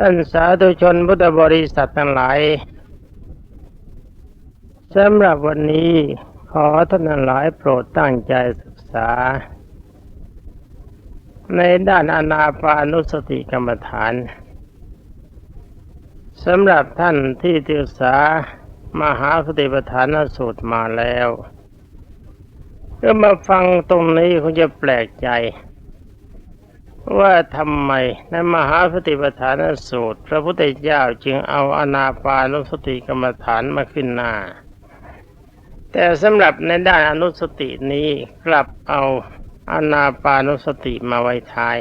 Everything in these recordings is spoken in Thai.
ท่านสาธุชนพุทธบริษัททั้งหลายสำหรับวันนี้ขอท่านทั้งหลายโปรดตั้งใจศึกษา ในด้านอนาปานุสติกรรมฐานสำหรับท่านที่ศึกษามหาสติปัฏฐานสูตรมาแล้วก็มาฟังตรงนี้คงจะแปลกใจ ว่าทำไมในมหาสติปัฏฐานสูตร พระพุทธเจ้าจึงเอาอนาปานุสติกรรมฐานมาขึ้นหน้า แต่สำหรับในด้านอนุสตินี้กลับเอาอนาปานุสติมาไว้ท้าย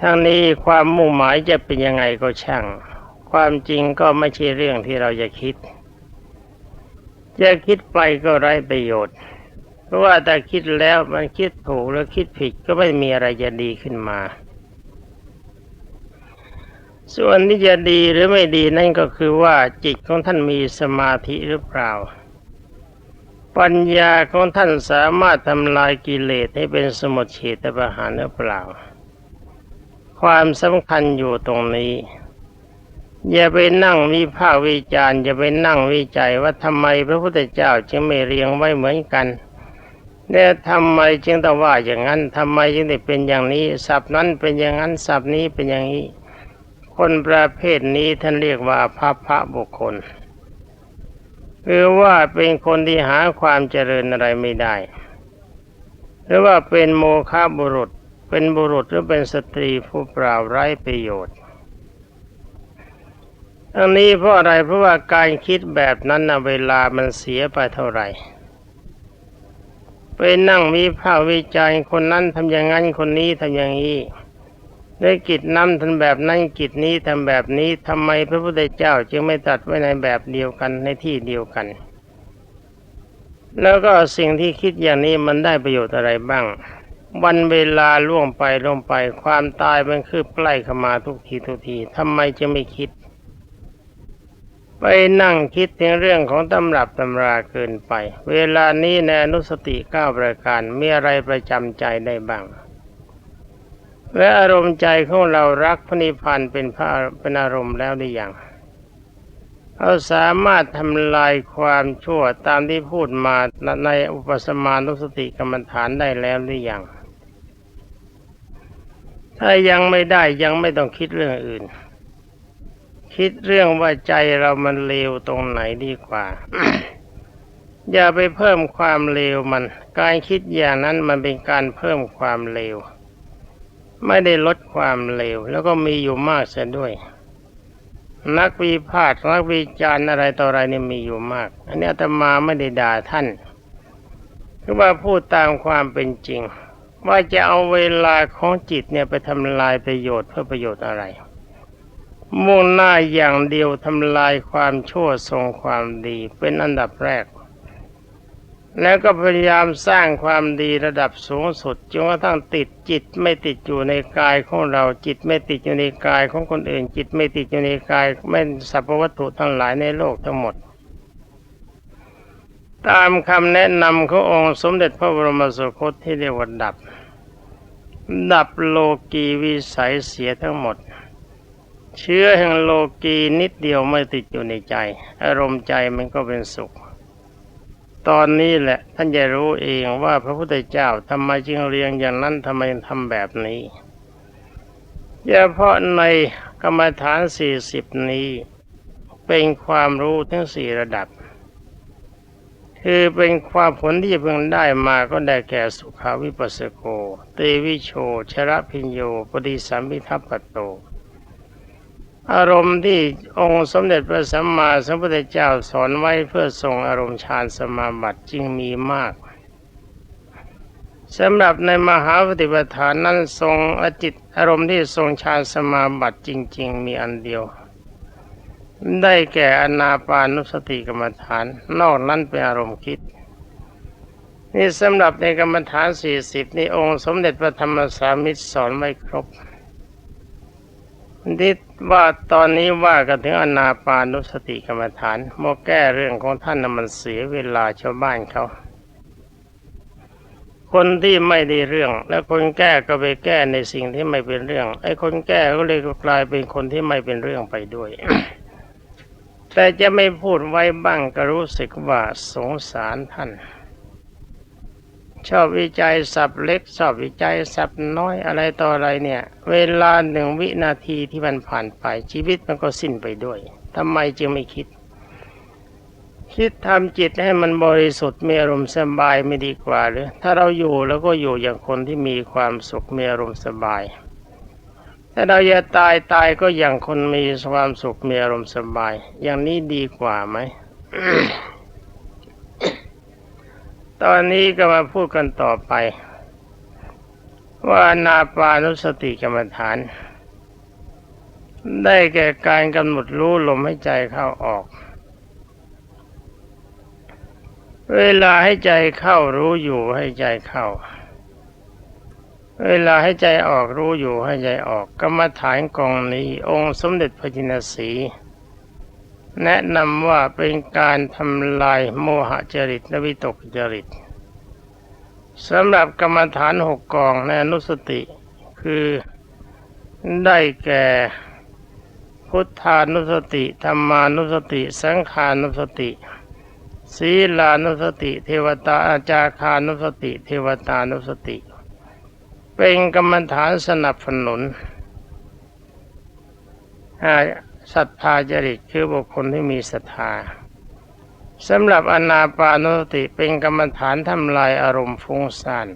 ทั้งนี้ความมุ่งหมายจะเป็นยังไงก็ช่าง ความจริงก็ไม่ใช่เรื่องที่เราจะคิด จะคิดไปก็ไร้ประโยชน์ เพราะว่าแต่คิดแล้วมันคิดถูกหรือคิดผิดก็ไม่มีอะไรจะดีขึ้นมา ส่วนที่จะดีหรือไม่ดีนั่นก็คือว่าจิตของท่านมีสมาธิหรือเปล่า ปัญญาของท่านสามารถทำลายกิเลสให้เป็นสมุทเฉตประหารหรือเปล่า ความสำคัญอยู่ตรงนี้อย่าไปนั่งวิพากษ์วิจารณ์อย่าไปนั่งวิจัยว่าทำไมพระพุทธเจ้าจึงไม่เรียงไว้เหมือนกัน เนี่ยทำไมจึงต้องว่าอย่างนั้นทำไมจึงได้เป็นอย่างนี้ศัพท์นั้นเป็นอย่างนั้นศัพท์นี้เป็นอย่างนี้ คนประเภทนี้ท่านเรียกว่าพระพระบุคคลคือว่าเป็นคนที่หาความเจริญอะไรไม่ได้ หรือว่าเป็นโมฆะบุรุษ เป็นบุรุษหรือเป็นสตรีผู้เปล่าไร้ประโยชน์ทั้งนี้เพราะอะไรเพราะว่าการคิดแบบนั้นนะเวลามันเสียไปเท่าไหร่ ไปนั่งวิพากษ์วิจารณ์คนนั้นทำอย่างนั้นคนนี้ทำอย่างนี้ได้กิจนั้นทำแบบนั้นกิจนี้ทำแบบนี้ทำไมพระพุทธเจ้าจึงไม่ตัดไว้ในแบบเดียวกันในที่เดียวกัน แล้วก็สิ่งที่คิดอย่างนี้มันได้ประโยชน์อะไรบ้าง วันเวลาล่วงไปล่วงไปความตายมันคืบใกล้เข้ามาทุกทีทุกทีทำไมจะไม่คิด ไปนั่งคิดถึงเรื่องของตำรับตำราเกินไป เวลานี้ในอนุสติเก้าประการมีอะไรประจำใจได้บ้าง และอารมณ์ใจของเรารักพระนิพพานเป็นพระเป็นอารมณ์แล้วหรือยังเราสามารถทำลายความชั่วตามที่พูดมาในอุปสมานุสติกรรมฐานได้แล้วหรือยัง ถ้ายังไม่ได้ยังไม่ต้องคิดเรื่องอื่น คิดเรื่องว่าใจเรามันเลวตรงไหนดีกว่า อย่าไปเพิ่มความเลวมัน การคิดอย่างนั้นมันเป็นการเพิ่มความเลว ไม่ได้ลดความเลว แล้วก็มีอยู่มากเสียด้วย นักวิพากษ์นักวิจารณ์อะไรต่ออะไรเนี่ยมีอยู่มาก อันนี้อาตมาไม่ได้ด่าท่านคือว่าพูดตามความเป็นจริง ว่าจะเอาเวลาของจิตเนี่ยไปทำลายประโยชน์เพื่อประโยชน์อะไร มุ่งหน้าอย่างเดียวทำลายความชั่วทรงความดีเป็นอันดับแรก แล้วก็พยายามสร้างความดีระดับสูงสุดจนกระทั่งติดจิตไม่ติดอยู่ในกายของเราจิตไม่ติดอยู่ในกายของคนอื่น จิตไม่ติดอยู่ในกายไม่สรรพวัตถุทั้งหลายในโลกทั้งหมด ตามคำแนะนำขององค์สมเด็จพระบรมสุคตที่เรียกว่าดับ ดับโลกีวิสัยเสียทั้งหมด เชื้อแห่งโลกีนิดเดียวไม่ติดอยู่ในใจ อารมณ์ใจมันก็เป็นสุข ตอนนี้แหละท่านจะรู้เองว่าพระพุทธเจ้าทำไมจึงเรียงอย่างนั้นทำไมทำแบบนี้เฉพาะในกรรมฐานสี่สิบนี้เป็นความรู้ทั้งสี่ระดับ คือเป็นความผลที่เพิ่งได้มาก็ได้แก่สุขาวิปัสสโก เตวิโช ชระพิญโย ปฏิสัมพิทัปปโต อารมณ์ที่องค์สมเด็จพระสัมมาสัมพุทธเจ้าสอนไว้เพื่อทรงอารมณ์ฌานสมาบัติจึงมีมากสำหรับในมหาปฏิปทานนั้นทรงอจิตอารมณ์ที่ทรงฌานสมาบัติจริง ๆ มีอันเดียว ได้แก่อนาปานุสติกรรมฐาน นอกนั้นเป็นอารมณ์คิด นี่สำหรับในกรรมฐานสี่สิบนี่องค์ สมเด็จพระธรรมสามิตรสอนไว้ครบที่ ว่าตอนนี้ว่ากันถึงอนาปานุสติกรรมฐานโมแก้เรื่องของท่านน่ะมันเสียเวลาชาวบ้านเขา คนที่ไม่ได้เรื่อง และคนแก้ก็ไปแก้ในสิ่งที่ไม่เป็นเรื่อง ไอ้คนแก้ก็เลยกลายเป็นคนที่ไม่เป็นเรื่องไปด้วย แต่จะไม่พูดไว้บ้างก็รู้สึกว่าสงสารท่าน ชอบวิจัยสับเล็กชอบวิจัยสับน้อยอะไรต่ออะไรเนี่ย เวลาหนึ่งวินาทีที่มันผ่านไปชีวิตมันก็สิ้นไปด้วยทำไมจึงไม่คิด คิดทำจิตให้มันบริสุทธิ์มีอารมณ์สบายไม่ดีกว่าหรือถ้าเราอยู่แล้วก็อยู่อย่างคนที่มีความสุขมีอารมณ์สบายถ้าเราจะตายตายก็อย่างคนมีความสุขมีอารมณ์สบาย อย่างนี้ดีกว่าไหม ตอนนี้ก็มาพูดกันต่อไป ว่านาปานุสติกรรมฐาน ได้แก่การกำหนดรู้ลมให้ใจเข้าออก เวลาให้ใจเข้ารู้อยู่ให้ใจเข้า เวลาให้ใจออกรู้อยู่ให้ใจออก กรรมฐานกองนี้ องค์สมเด็จพระจินสี แนะนำว่าเป็นการทำลายโมหจริตและวิตกจริตสำหรับกรรมฐานหกกองในอนุสติคือได้แก่พุทธานุสติธรรมานุสติ สังขานุสติ ศีลานุสติ เทวตาอาจาคานุสติ เทวตานุสติ เป็นกรรมฐานสนับสนุน ศรัทธาจริตคือบุคคลที่มีศรัทธาสำหรับอนาปานุสติเป็นกรรมฐานทำลายอารมณ์ฟุ้งซ่าน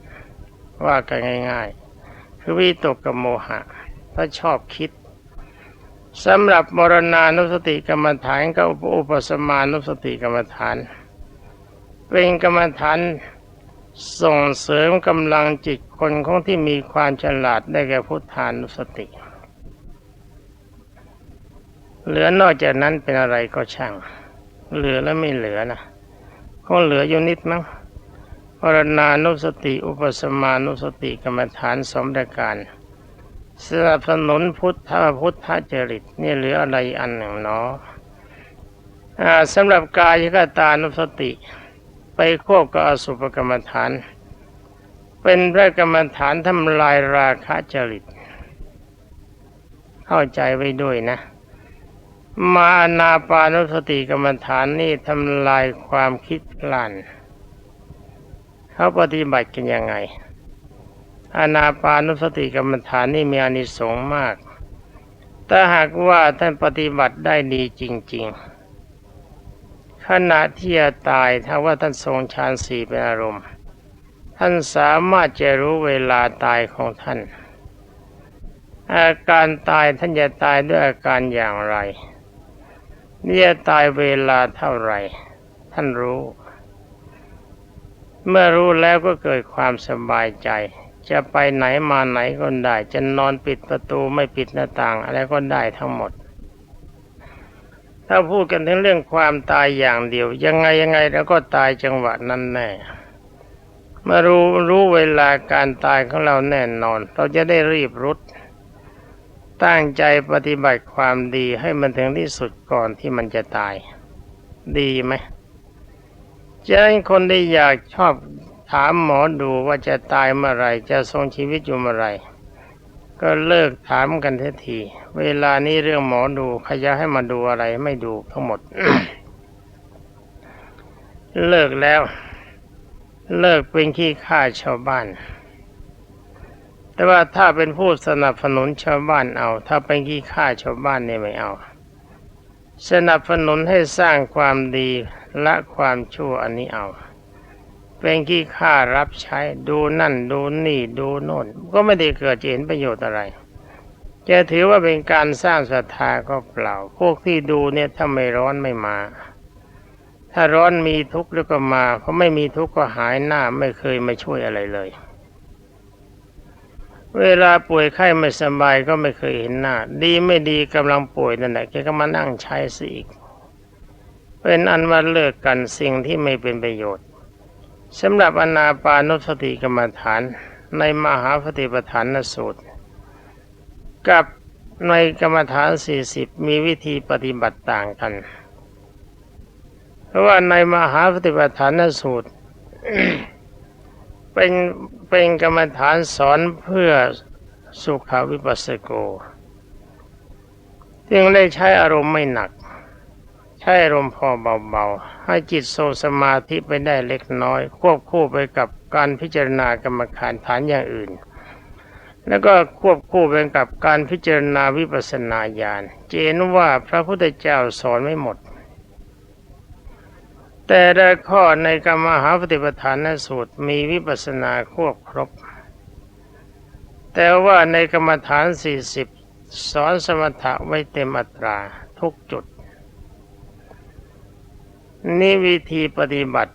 ว่ากันง่าย ๆ คือวิตกกับโมหะ ถ้าชอบคิดสำหรับมรณานุสติกรรมฐานกับอุปสมานุสติกรรมฐาน เป็นกรรมฐานส่งเสริมกำลังจิตคนของที่มีความฉลาดได้แก่พุทธานุสติ เหลือนอกจากนั้นเป็นอะไรก็ช่าง เหลือแล้วไม่เหลือนะคงเหลืออยู่นิดมั้งมรณานุสติ อุปสมานุสติกรรมฐานสมประการสนับสนุนพุทธพุทธจริตนี่เหลืออะไรอันหนึ่งเนาะสำหรับกายกตานุสติ ไปควบกับอสุภกรรมฐาน เป็นพระกรรมฐานทำลายราคะจริต เข้าใจไว้ด้วยนะ มานาปานุสติกรรมฐานนี่ทำลายความคิดลานเขาปฏิบัติกันยังไง อนาปานุสติกรรมฐานนี่มีอานิสงส์มาก ถ้าหากว่าท่านปฏิบัติได้ดีจริง ๆ ขณะที่จะตายถ้าว่าท่านทรงฌานสี่เป็นอารมณ์ ท่านสามารถจะรู้เวลาตายของท่าน อาการตายท่านจะตายด้วยอาการอย่างไร เนี่จะตายเวลาเท่าไหร่ ท่านรู้ เมื่อรู้แล้วก็เกิดความสบายใจ จะไปไหนมาไหนก็ได้ จะนอนปิดประตูไม่ปิดหน้าต่างอะไรก็ได้ทั้งหมด ถ้าพูดกันถึงเรื่องความตายอย่างเดียว ยังไงยังไงแล้วก็ตายจังหวะนั้นแน่มารู้รู้เวลาการตายของเราแน่นอน เราจะได้รีบรุด ตั้งใจปฏิบัติความดีให้มันถึงที่สุดก่อนที่มันจะตาย ดีไหมจะให้คนได้อยากชอบถามหมอดูว่าจะตายเมื่อไรจะทรงชีวิตอยู่เมื่อไรก็เลิกถามกันทีที เวลานี้เรื่องหมอดูใครจะให้มาดูอะไรไม่ดูทั้งหมด เลิกแล้ว เลิกเป็นขี้ข้าชาวบ้าน แต่ว่าถ้าเป็นผู้สนับสนุนชาวบ้านเอา ถ้าเป็นขี้ข้าชาวบ้านเนี่ยไม่เอา สนับสนุนให้สร้างความดีละความชั่วอันนี้เอา เป็นขี้ข้ารับใช้ดูนั่นดูนี่ดูโน่น ก็ไม่ได้เกิดเห็นประโยชน์อะไร จะถือว่าเป็นการสร้างศรัทธาก็เปล่า พวกที่ดูเนี่ยถ้าไม่ร้อนไม่มา ถ้าร้อนมีทุกข์แล้วก็มา เพราะไม่มีทุกข์ก็หายหน้าไม่เคยมาช่วยอะไรเลย เวลาป่วยไข้ไม่สบายก็ไม่เคยเห็นหน้า ดีไม่ดีกำลังป่วยนั่นแหละแกก็มานั่งใช้สิอีก เป็นอันว่าเลิกกันสิ่งที่ไม่เป็นประโยชน์สำหรับอนาปานุสติกรรมฐาน ในมหาปฏิปทานนสูตร กับในกรรมฐานสี่สิบมีวิธีปฏิบัติต่างกัน เพราะว่าในมหาปฏิปทานนสูตร เป็นเป็นกรรมฐานสอนเพื่อสุขวิปัสสโกจึงได้ใช้อารมณ์ไม่หนัก ใช้อารมณ์พอเบาๆ ให้จิตทรงสมาธิไปได้เล็กน้อย ควบคู่ไปกับการพิจารณากรรมฐานฐานอย่างอื่น แล้วก็ควบคู่ไปกับการพิจารณาวิปัสสนาญาณเจนว่าพระพุทธเจ้าสอนไม่หมด แต่ละข้อในกรรมหาปฏิปทานสูตรมีวิปัสสนาควบครบ แต่ว่าในกรรมฐาน40สอนสมถะไว้เต็มอัตราทุกจุด นี่วิธีปฏิบัติ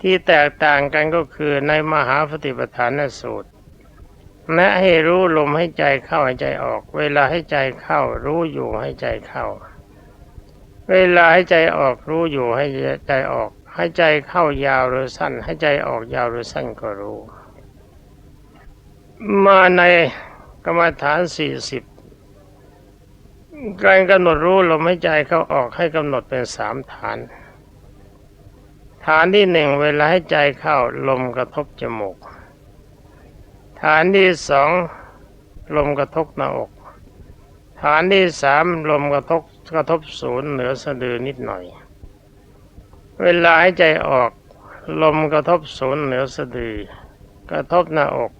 ที่แตกต่างกันก็คือในมหาปฏิปทานสูตรนะให้รู้ลมให้ใจเข้าให้ใจออก เวลาให้ใจเข้ารู้อยู่ให้ใจเข้า เวลาให้ใจออกรู้อยู่ให้ใจออก ให้ใจเข้ายาวหรือสั้น ให้ใจออกยาวหรือสั้นก็รู้ มาในกรรมฐานสี่สิบการกำหนดรู้ลมให้ใจเข้าออกให้กำหนดเป็นสามฐาน ฐานที่หนึ่งเวลาให้ใจเข้าลมกระทบจมูก ฐานที่สองลมกระทบหน้าอก ฐานที่สามลมกระทบ กระทบศูนย์เหนือสะดือนิดหน่อย เวลาให้ใจออก ลมกระทบศูนย์เหนือสะดือ กระทบหน้าอก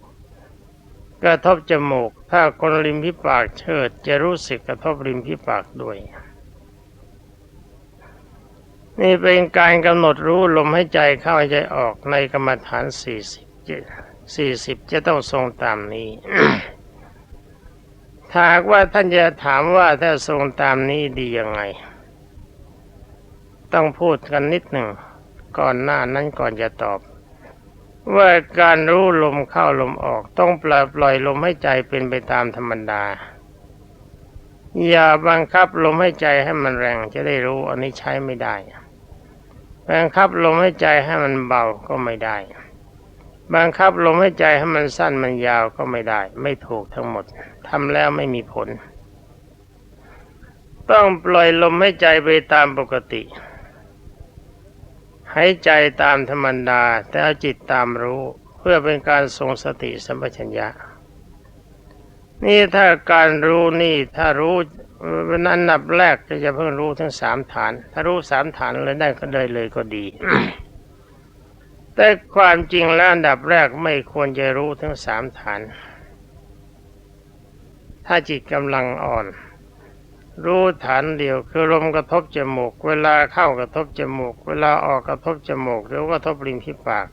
กระทบจมูก ถ้าคนริมพิปากเชิด จะรู้สึกกระทบริมพิปากด้วย นี่เป็นการกำหนดรู้ลมให้ใจเข้าให้ใจออกในกรรมฐานสี่สิบสี่สิบจะต้องทรงตามนี้ ถ้าหากว่าท่านจะถามว่าถ้าทรงตามนี้ดียังไง ต้องพูดกันนิดหนึ่ง ก่อนหน้านั้นก่อนจะตอบ ว่าการรู้ลมเข้าลมออก ต้องปล่อยปล่อยลมให้ใจเป็นไปตามธรรมดา อย่าบังคับลมให้ใจให้มันแรงจะได้รู้อันนี้ใช้ไม่ได้ บังคับลมให้ใจให้มันเบาก็ไม่ได้ บังคับลมให้ใจให้มันสั้นมันยาวก็ไม่ได้ ไม่ถูกทั้งหมด ทำแล้วไม่มีผล ต้องปล่อยลมให้ใจไปตามปกติหายใจตามธรรมดาแต่เอาจิตตามรู้เพื่อเป็นการทรงสติสัมปชัญญะ นี่ถ้าการรู้นี่ถ้ารู้วันนั้นนับแรกจะเพิ่งรู้ทั้งสามฐาน ถ้ารู้สามฐานเลยได้ก็ได้เลยก็ดี แต่ความจริงแล้วอันดับแรกไม่ควรจะรู้ทั้งสามฐาน ถ้าจิตกำลังอ่อน รู้ฐานเดียวคือลมกระทบจมูก เวลาเข้ากระทบจมูก เวลาออกกระทบจมูก หรือกระทบริมที่ปาก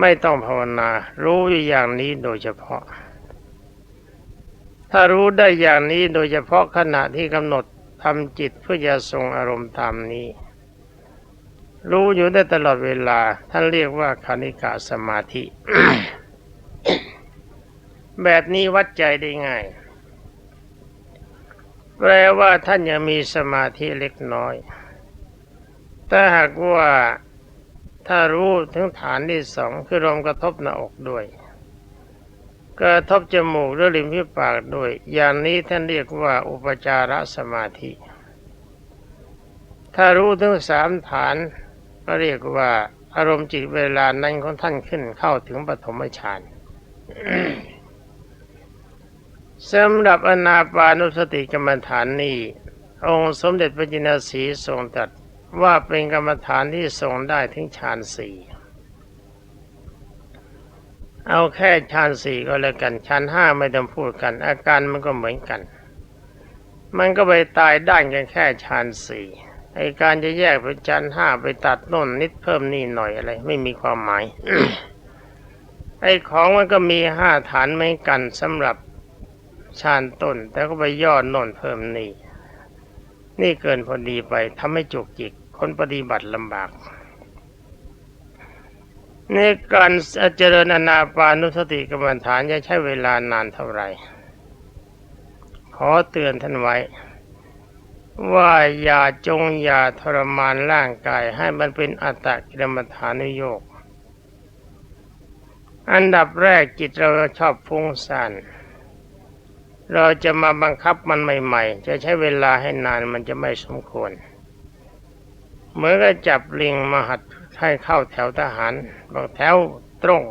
ไม่ต้องภาวนา รู้อย่างนี้โดยเฉพาะ ถ้ารู้ได้อย่างนี้โดยเฉพาะขณะที่กำหนดทำจิตเพื่อจะทรงอารมณ์ตามนี้ รู้อยู่ได้ตลอดเวลา ท่านเรียกว่าคณิกาสมาธิ แบบนี้วัดใจได้ง่าย แปลว่าท่านยังมีสมาธิเล็กน้อย ถ้าหากว่าถ้ารู้ถึงฐานที่สองคือลมกระทบหน้าอกด้วย กระทบจมูกหรือริมฝีปากด้วย อย่างนี้ท่านเรียกว่าอุปจารสมาธิ ถ้ารู้ถึงสามฐานก็เรียกว่าอารมณ์จิตเวลานั้นของท่านขึ้นเข้าถึงปฐมฌาน สำหรับอนาปานุสติกรรมฐานนี้ องค์สมเด็จพระจินสีทรงตรัสว่าเป็นกรรมฐานที่ทรงได้ถึงฌานสี่เอาแค่ฌานสี่ก็แล้วกันฌานห้าไม่ต้องพูดกัน อาการมันก็เหมือนกัน มันก็ไปตายด้านกันแค่ฌานสี่ไอการจะแยกเป็นฌานห้าไปตัดน่นนิดเพิ่มนี่หน่อยอะไร ไม่มีความหมายไอของมันก็มีห้าฐานเหมือนกันสำหรับ ฌานต้นแต่ก็ไปย่อโน่นเพิ่มนี่ นี่เกินพอดีไปทำให้จุกจิก คนปฏิบัติลำบาก ในการเจริญอนาปานุสติกรรมฐานจะใช้เวลานานเท่าไหร่ ขอเตือนท่านไว้ ว่าอย่าจงอย่าทรมานร่างกายให้มันเป็นอัตตกิรมฐานุโยกอันดับแรกจิตเราชอบฟุ้งซ่าน เราจะมาบังคับมันใหม่ ๆ จะใช้เวลาให้นานมันจะไม่สมควรเหมือนกับจับลิงมาหัดให้เข้าแถวทหารบอกแถวตรง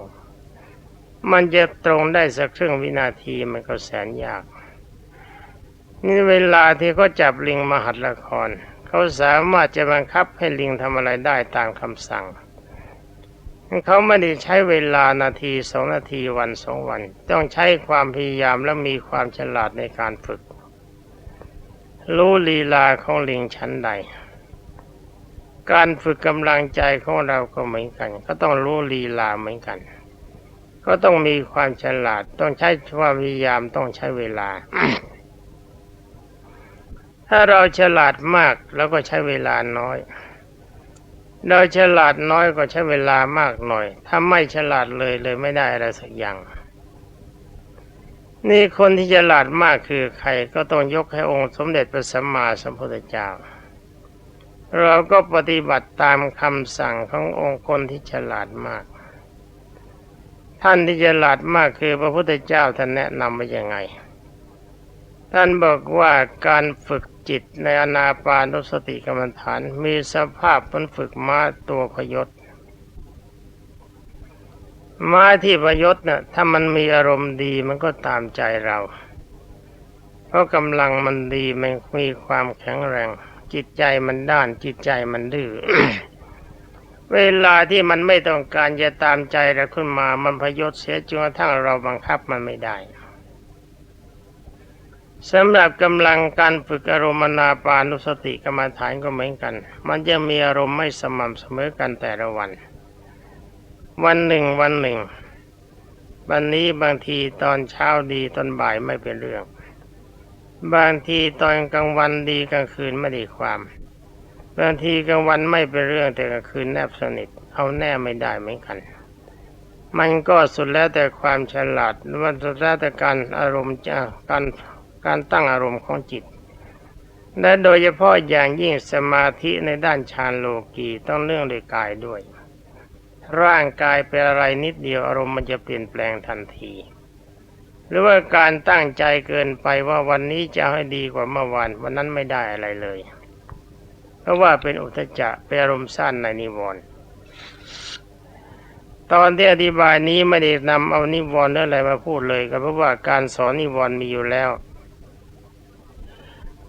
มันจะตรงได้สักครึ่งวินาทีมันก็แสนยาก นี่เวลาที่เขาจับลิงมาหัดละคร เขาสามารถจะบังคับให้ลิงทำอะไรได้ตามคำสั่ง เขาไม่ได้ใช้เวลานาทีสองนาทีวันสองวัน ต้องใช้ความพยายามและมีความฉลาดในการฝึก รู้ลีลาของลิงชั้นใด การฝึกกำลังใจของเราก็เหมือนกัน ก็ต้องรู้ลีลาเหมือนกัน ก็ต้องมีความฉลาด ต้องใช้ความพยายามต้องใช้เวลา ถ้าเราฉลาดมากแล้วก็ใช้เวลาน้อย เราฉลาดน้อยก็ใช้เวลามากหน่อย ถ้าไม่ฉลาดเลยเลยไม่ได้อะไรสักอย่าง นี่คนที่ฉลาดมากคือใครก็ต้องยกให้องค์สมเด็จพระสัมมาสัมพุทธเจ้า เราก็ปฏิบัติตามคำสั่งขององค์คนที่ฉลาดมาก ท่านที่ฉลาดมากคือพระพุทธเจ้าท่านแนะนำมาย่างไง ท่านบอกว่าการฝึก จิตในอนาปานุสติกรรมฐาน มีสภาพมันฝึกม้าตัวพยศม้าที่พยศเน่ะถ้ามันมีอารมณ์ดีมันก็ตามใจเรา เพราะกำลังมันดีมันมีความแข็งแรง จิตใจมันด้านจิตใจมันดื้อเวลาที่มันไม่ต้องการจะตามใจเราขึ้นมา มันพยศเสียจนกระทั่งเราบังคับมันไม่ได้ สำหรับกำลังการฝึกอารมณ์นาปานุสติกรรมฐานก็เหมือนกัน มันจะมีอารมณ์ไม่สม่ำเสมอกันแต่ละวัน วันหนึ่งวันหนึ่ง วันนี้บางทีตอนเช้าดีตอนบ่ายไม่เป็นเรื่อง บางทีตอนกลางวันดีกลางคืนไม่ด้ความ บางทีกลางวันไม่เป็นเรื่องแต่กลางคืนแนบสนิท เอาแน่ไม่ได้เหมือนกัน มันก็สุดแล้วแต่ความฉลาดมันสุดแล้วแต่การอารมณ์จะการ การตั้งอารมณ์ของจิต และโดยเฉพาะอย่างยิ่งสมาธิในด้านฌานโลกีต้องเรื่องด้วยกายด้วย ร่างกายเป็นอะไรนิดเดียวอารมณ์มันจะเปลี่ยนแปลงทันที หรือว่าการตั้งใจเกินไปว่าวันนี้จะให้ดีกว่าเมื่อวานวันนั้นไม่ได้อะไรเลย เพราะว่าเป็นอุทจจะเป็นอารมณ์สั้นในนิวรณ์ตอนที่อธิบายนี้ไม่ได้นำเอานิวรณ์อะไรมาพูดเลยก็เพราะว่าการสอนนิวรณ์มีอยู่แล้ว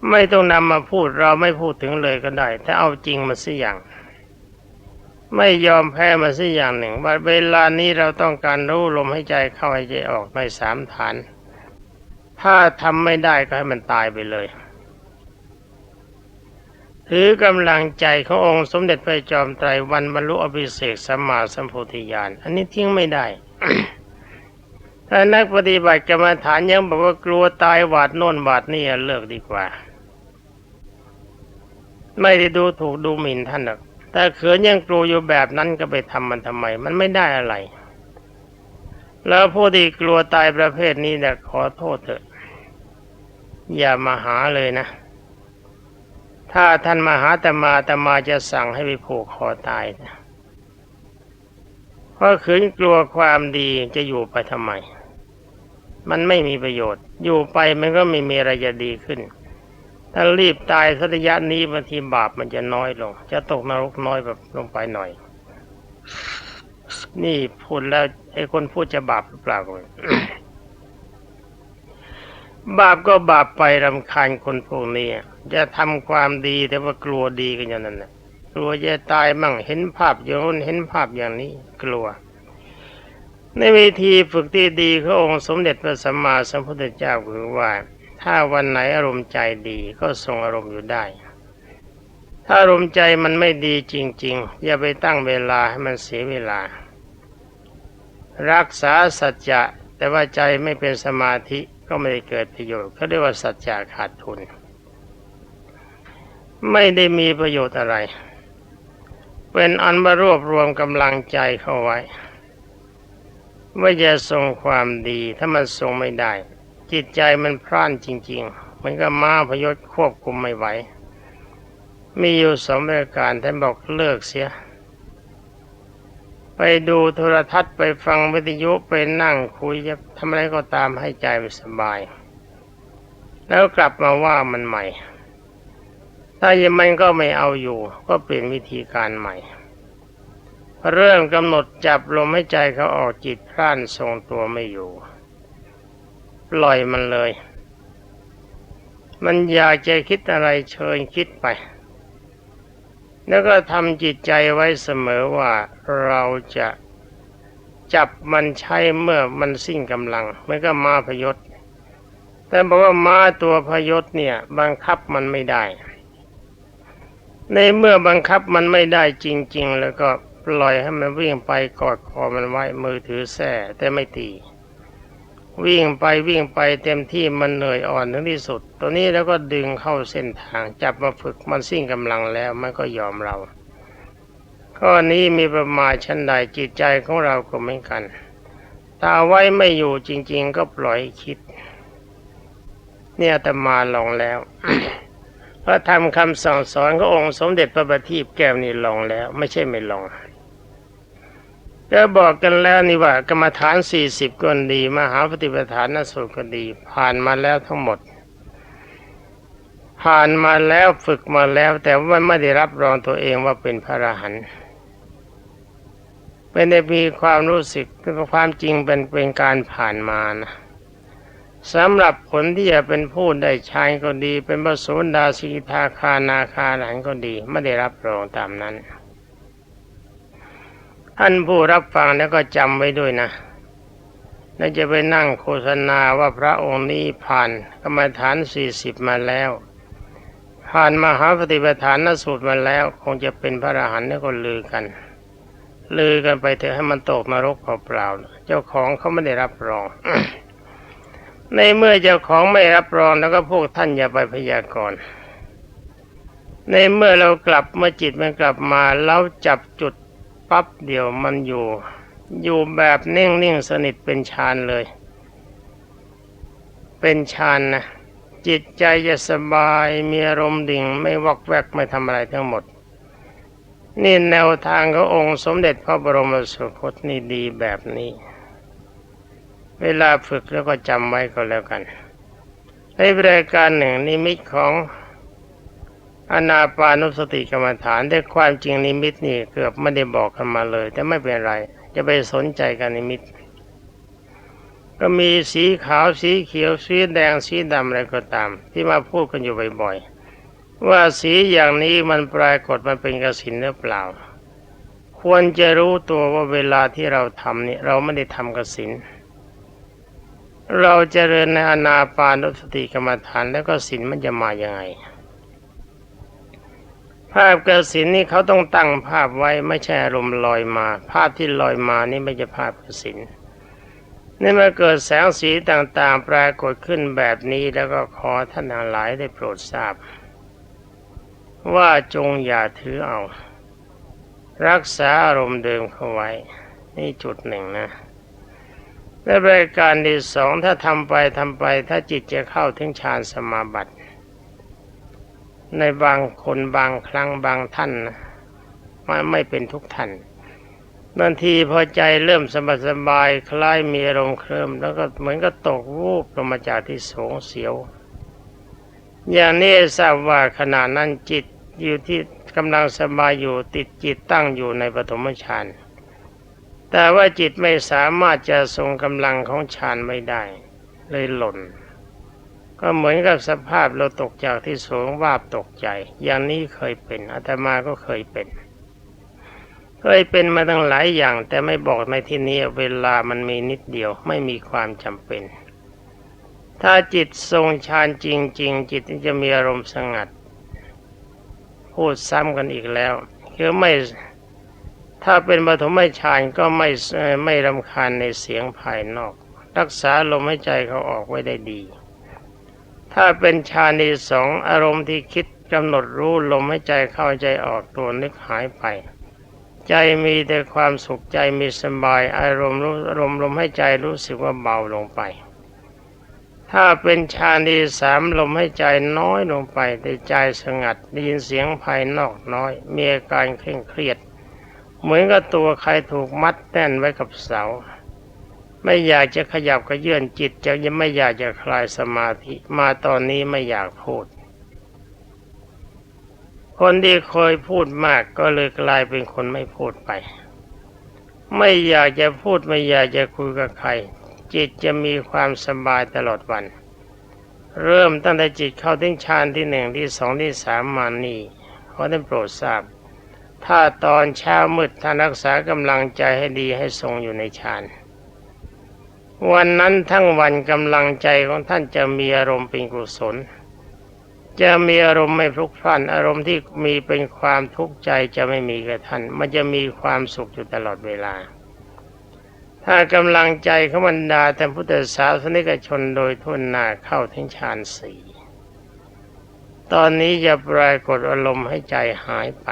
ไม่ต้องนำมาพูดเราไม่พูดถึงเลยก็ได้ ถ้าเอาจริงมาสิอย่าง ไม่ยอมแพ้มาสิอย่างหนึ่งว่าเวลานี้เราต้องการรู้ลมให้ใจเข้าให้ใจออกในสามฐาน ถ้าทำไม่ได้ก็ให้มันตายไปเลย ถือกำลังใจขององค์สมเด็จพระจอมไตรวันบรรลุอภิเศกสัมมาสัมโพธิญาณอันนี้ทิ้งไม่ได้ถ้านักปฏิบัติกรรมฐานยังบอกว่ากลัวตายหวาดโน่นหวาดนี่เลิกดีกว่า ไม่ได้ดูถูกดูหมิ่นท่านหรอกแต่เขืนยังกลัวอยู่แบบนั้นก็ไปทำมันทำไม มันไม่ได้อะไร แล้วผู้ที่กลัวตายประเภทนี้เนี่ยขอโทษเถอะ อย่ามาหาเลยนะ ถ้าท่านมาหาแต่มาแต่มาจะสั่งให้ไปผูกคอตายนะเพราะขืนกลัวความดีจะอยู่ไปทำไม มันไม่มีประโยชน์ อยู่ไปมันก็ไม่มีอะไรจะดีขึ้น ถ้ารีบตายสัระยะนี้บางทีบาปมันจะน้อยลง จะตกนรกน้อยแบบลงไปหน่อย นี่พูดแล้วไอ้คนพูดจะบาปหรือเปล่าก็ไม่บาปก็บาปไปรำคาญคนพวกนี้จะทำความดีแต่ว่ากลัวดีกันอย่างนั้นนะกลัวจะตายมั่งเห็นภาพอย่างนู้นเห็นภาพอย่างนี้ กลัว ในวิธีฝึกที่ดีขององค์สมเด็จพระสัมมาสัมพุทธเจ้าคือว่า ถ้าวันไหนอารมณ์ใจดีก็ทรงอารมณ์อยู่ได้ ถ้าอารมณ์ใจมันไม่ดีจริง ๆ อย่าไปตั้งเวลาให้มันเสียเวลา รักษาสัจจะแต่ว่าใจไม่เป็นสมาธิก็ไม่ได้เกิดประโยชน์เขาเรียกว่าสัจจะขาดทุน ไม่ได้มีประโยชน์อะไร เป็นอันมารวบรวมกำลังใจเข้าไว้ว่าจะทรงความดีถ้ามันทรงไม่ได้ จิตใจมันพร่านจริง ๆ มันก็มาพยศควบคุมไม่ไหว มีอยู่สองประการท่านบอกเลิกเสีย ไปดูโทรทัศน์ไปฟังวิทยุไปนั่งคุยจะทำอะไรก็ตามให้ใจมันสบาย แล้วกลับมาว่ามันใหม่ ถ้ายังมันก็ไม่เอาอยู่ ก็เปลี่ยนวิธีการใหม่เริ่มกำหนดจับลมให้ใจเขาออกจิตพร่านทรงตัวไม่อยู่ ปล่อยมันเลย มันอยากจะคิดอะไรเชิญคิดไป แล้วก็ทำจิตใจไว้เสมอว่าเราจะจับมันใช้เมื่อมันสิ้นกำลังมันก็มาพยศ แต่บอกว่าม้าตัวพยศเนี่ยบังคับมันไม่ได้ ในเมื่อบังคับมันไม่ได้จริง ๆ แล้วก็ปล่อยให้มันวิ่งไปกอดคอมันไว้มือถือแส้แต่ไม่ตี วิ่งไปวิ่งไปเต็มที่มันเหนื่อยอ่อนถึงที่สุด ตัวนี้แล้วก็ดึงเข้าเส้นทางจับมาฝึกมันสิ้นกำลังแล้วมันก็ยอมเราข้อนี้มีประมาณชั้นใดจิตใจของเราก็เหมือนกันตาไว้ไม่อยู่จริง ๆ ก็ปล่อยคิด เนี่ยแต่มาลองแล้วพระธรรมคำสั่งสอนขององค์สมเด็จพระบัณฑิตแก้วนี่ลองแล้ว ไม่ใช่ไม่ลอง ก็บอกกันแล้วนี่ว่ากรรมฐานสี่สิบก็ดี มหาปฏิปทานนสูตรก็ดี ผ่านมาแล้วทั้งหมด ผ่านมาแล้วฝึกมาแล้ว แต่ว่าไม่ได้รับรองตัวเองว่าเป็นพระอรหันต์เป็นได้มีความรู้สึกความจริงเป็นเป็นการผ่านมานะสำหรับผลที่จะเป็นผู้ได้ชายก็ดี เป็นพระโสดาสีทาคานาคาหลังก็ดี ไม่ได้รับรองตามนั้น ท่านผู้รับฟังแล้วก็จำไว้ด้วยนะแล้วจะไปนั่งโฆษณาว่าพระองค์นี้ผ่านกรรมฐานสี่สิบมาแล้ว ผ่านมหาปฏิปทานนสูตรมาแล้ว คงจะเป็นพระอรหันต์นี่ก็ลือกัน ลือกันไปเถอะให้มันตกนรกเปล่าๆเจ้าของเขาไม่ได้รับรอง ในเมื่อเจ้าของไม่รับรองแล้วก็พวกท่านอย่าไปพยากรณ์ในเมื่อเรากลับเมื่อจิตมันกลับมาเราจับจุด ปั๊บเดียวมันอยู่ อยู่แบบนิ่งๆสนิทเป็นฌานเลย เป็นฌานนะจิตใจจะสบายมีอารมณ์ดิ่งไม่วอกแวกไม่ทำอะไรทั้งหมด นี่แนวทางขององค์สมเด็จพระบรมสุคตนี่ดีแบบนี้ เวลาฝึกแล้วก็จำไว้ก็แล้วกัน ในรายการหนึ่งนิมิตของ อนาปานุสติกรรมฐานได้ความจริงนิมิตนี่เกือบไม่ได้บอกกันมาเลย แต่ไม่เป็นไร จะไปสนใจกันนิมิต ก็มีสีขาวสีเขียวสีแดงสีดำอะไรก็ตาม ที่มาพูดกันอยู่บ่อยๆว่าสีอย่างนี้มันปรากฏมันเป็นกสินหรือเปล่า ควรจะรู้ตัวว่าเวลาที่เราทำนี่เราไม่ได้ทำกสินเราจเจริญในอนาปานุสติกรรมฐานแล้วก็สินมันจะมาอย่างไง ภาพกสินนี่เขาต้องตั้งภาพไว้ไม่ใช่อารมณ์ลอยมา ภาพที่ลอยมานี่ไม่ใช่ภาพกสินนี่มาเกิดแสงสีต่างๆ ปรากฏขึ้นแบบนี้แล้วก็ขอท่านทั้งหลายได้โปรดทราบ ว่าจงอย่าถือเอา รักษาอารมณ์เดิมเข้าไว้ นี่จุดหนึ่งนะและรายการที่สองถ้าทำไปทำไป ถ้าจิตจะเข้าถึงฌานสมาบัติ ในบางคนบางครั้งบางท่านมันไม่เป็นทุกท่านบางทีพอใจเริ่มสบายสบายคล้ายมีอารมณ์เคลิ้มแล้วก็เหมือนก็ตกวูบลงมาจากที่สูงเสียว อย่างนี้ทราบว่าขณะนั้นจิตอยู่ที่กำลังสบายอยู่ติดจิตตั้งอยู่ในปฐมฌานแต่ว่าจิตไม่สามารถจะทรงกำลังของฌานไม่ได้ เลยหล่น ก็เหมือนกับสภาพเราตกจากที่สูงวาบตกใจ อย่างนี้เคยเป็นอาตมาก็เคยเป็น เคยเป็นมาตั้งหลายอย่าง แต่ไม่บอกในที่นี้เวลามันมีนิดเดียวไม่มีความจำเป็น ถ้าจิตทรงฌานจริง ๆ จิตจะมีอารมณ์สงัด พูดซ้ำกันอีกแล้วคือไม่ถ้าเป็นปฐมฌานก็ไม่ไม่รำคาญในเสียงภายนอก รักษาลมหายใจเขาออกไว้ได้ดี ถ้าเป็นฌานที่สองอารมณ์ที่คิดกำหนดรู้ลมใหายใจเข้าใจออกตัวนึกหายไป ใจมีแต่ความสุขใจมีสบาย อารมณ์รู้อารมณ์ลมใหายใจรู้สึกว่าเบาลงไป ถ้าเป็นฌานที่สามลมใหายใจน้อยลงไปแต่ใจสงัดได้ยินเสียงภายนอกน้อย มีอาการเคร่งเครียด เหมือนกับตัวใครถูกมัดแน่นไว้กับเสา ไม่อยากจะขยับกระเยื่อนจิตจะยังไม่อยากจะคลายสมาธิมาตอนนี้ไม่อยากพูด คนที่เคยพูดมากก็เลยกลายเป็นคนไม่พูดไป ไม่อยากจะพูดไม่อยากจะคุยกับใคร จิตจะมีความสบายตลอดวัน เริ่มตั้งแต่จิตเข้าถึงฌานที่หนึ่งที่สองที่สามมานี่ขอได้โปรดทราบ ถ้าตอนเช้ามืดท่านรักษากำลังใจให้ดีให้ทรงอยู่ในฌาน วันนั้นทั้งวันกำลังใจของท่านจะมีอารมณ์เป็นกุศล จะมีอารมณ์ไม่พลุกพล่านอารมณ์ที่มีเป็นความทุกข์ใจจะไม่มีกับท่าน มันจะมีความสุขอยู่ตลอดเวลา ถ้ากำลังใจของบรรดาท่พุทธศาสนิกชนโดยทุนหนาเข้าถึงฌานสี่ตอนนี้จะปรากฏอารมณ์ให้ใจหายไป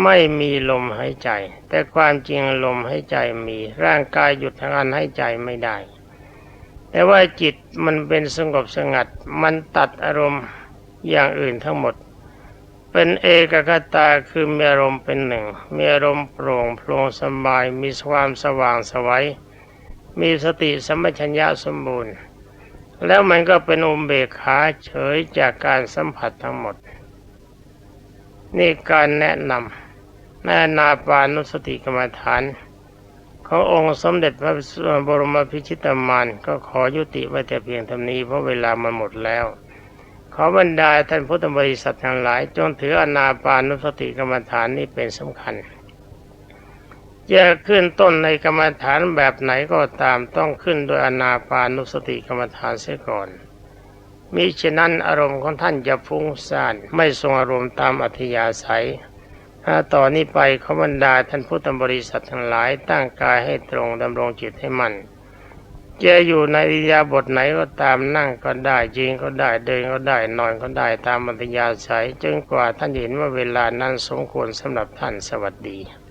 ไม่มีลมหายใจ แต่ความจริงลมหายใจมีร่างกายหยุดทางการหายใจไม่ได้ แต่ว่าจิตมันเป็นสงบสงัด มันตัดอารมณ์อย่างอื่นทั้งหมด เป็นเอกคตาคือมีอารมณ์เป็นหนึ่ง มีอารมณ์โปร่งโปร่งสบาย มีความสว่างสวัยมีสติสัมปชัญญะสมบูรณ์ แล้วมันก็เป็นอุเบกขาเฉยจากการสัมผัสทั้งหมด นี่การแนะนำ ในอนาปานุสติกรรมฐานขององค์สมเด็จพระบรมพิชิตามานก็ขอยุติไว้แต่เพียงเท่านี้เพราะเวลามันหมดแล้ว ขอบรรดาท่านพุทธบริษัททั้งหลาย จงถืออนาปานุสติกรรมฐานนี้เป็นสำคัญจะขึ้นต้นในกรรมฐานแบบไหนก็ตามต้องขึ้นโดยอนาปานุสติกรรมฐานเสียก่อนมิฉะนั้นอารมณ์ของท่านจะฟุ้งซ่านไม่ทรงอารมณ์ตามอัธยาศัย ถ้าต่อนนี้ไปขบรรดาท่านพุทธบริษัททั้งหลายตั้งกายให้ตรงดำรงจิตให้มั่นจะอยู่ในอิยาบทไหนก็ตามนั่งก็ได้ยืนก็ได้เดินก็ได้นอนก็ได้ตามมัธยาศัยจนกว่าท่านเห็นว่าเวลานั้นสมควรสำหรับท่านสวัสดี